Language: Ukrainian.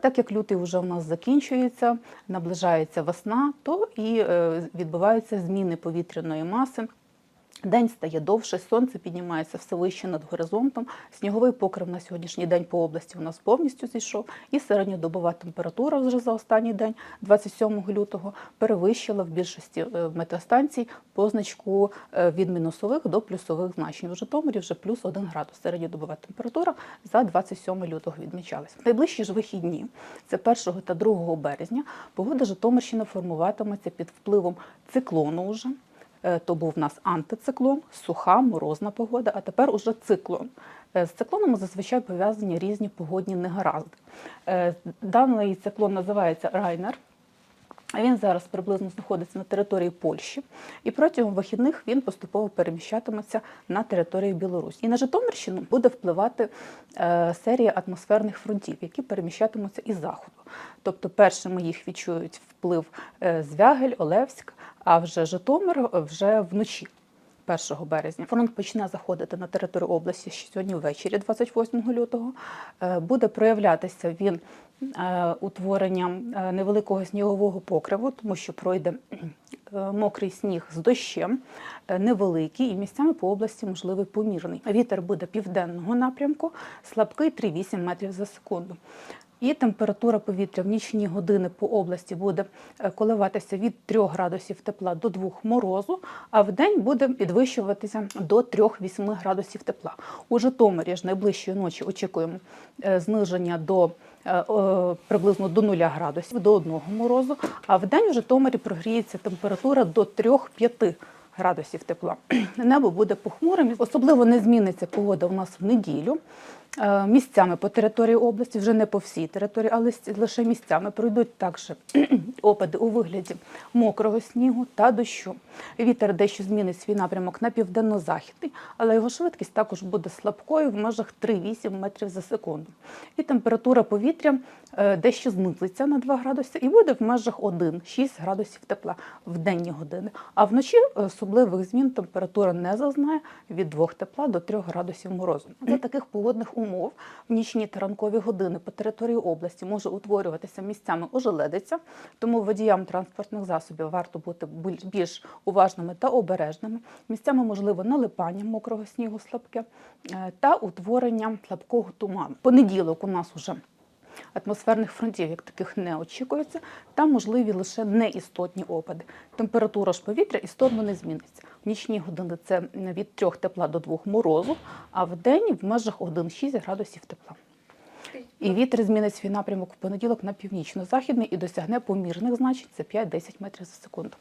Так як лютий вже у нас закінчується, наближається весна, то і е, відбуваються зміни повітряної маси. День стає довше, сонце піднімається все вище над горизонтом. Сніговий покрив на сьогоднішній день по області у нас повністю зійшов, і середньодобова температура вже за останній день, 27 лютого, перевищила в більшості е, метеостанцій позначку е, від мінусових до плюсових значень. У Житомирі вже плюс 1 градус. Середньодобова температура за 27 лютого відмічалася. Найближчі ж вихідні, це 1 та 2 березня, погода Житомирщини формуватиметься під впливом циклону уже. Е, то був у нас антициклон, суха, морозна погода, а тепер уже циклон. Е, З циклонами зазвичай пов'язані різні погодні негаразди. Е, Даний циклон називається Райнер. Він зараз приблизно знаходиться на території Польщі, і протягом вихідних він поступово переміщатиметься на територію Білорусі. І на Житомирщину буде впливати серія атмосферних фронтів, які переміщатимуться із заходу. Тобто, першими їх відчують вплив Звягель, Олевськ, а вже Житомир е, вже вночі. 1 березня фронт почне заходити на територію області ще сьогодні ввечері, 28 лютого. Е, Буде проявлятися він е, утворенням невеликого снігового покриву, тому що пройде мокрий сніг з дощем, невеликий, і місцями по області можливий помірний. Вітер буде південного напрямку, слабкий 3,8 метрів за секунду. І температура повітря в нічні години по області буде е, коливатися від 3 градусів тепла до 2 морозу, а в день буде підвищуватися до 3-8 градусів тепла. У Житомирі ж найближчої ночі очікуємо е, зниження до е, приблизно до 0 градусів, до 1 морозу, а в день в Житомирі прогріється температура до 3-5 градусів тепла. Небо буде похмурим. Особливо не зміниться погода у нас в неділю. Е, Місцями по території області, вже не по всій території, але лише місцями пройдуть також опади у вигляді мокрого снігу та дощу. Вітер дещо змінить свій напрямок на південно-західний, але його швидкість також буде слабкою в межах 3-8 метрів за секунду. І температура повітря е, дещо знизиться на 2 градуси і буде в межах 1-6 градусів тепла в денні години. А вночі особливих змін температура не зазнає від 2 тепла до 3 градусів морозу. За таких погодних умов в нічні та ранкові години по території області може утворюватися місцями ожеледиця, тому водіям транспортних засобів варто бути більш уважними та обережними. Місцями можливо налипання мокрого снігу слабке е, та утворення слабкого туману. Понеділок у нас уже атмосферних фронтів як таких не очікується, там можливі лише неістотні опади. Температура ж повітря істотно не зміниться. В нічні години це від 3 тепла до 2 морозу, а в день в межах 1-6 градусів тепла. І вітер змінить свій напрямок в понеділок на північно-західний і досягне помірних значень це 5-10 метрів за секунду.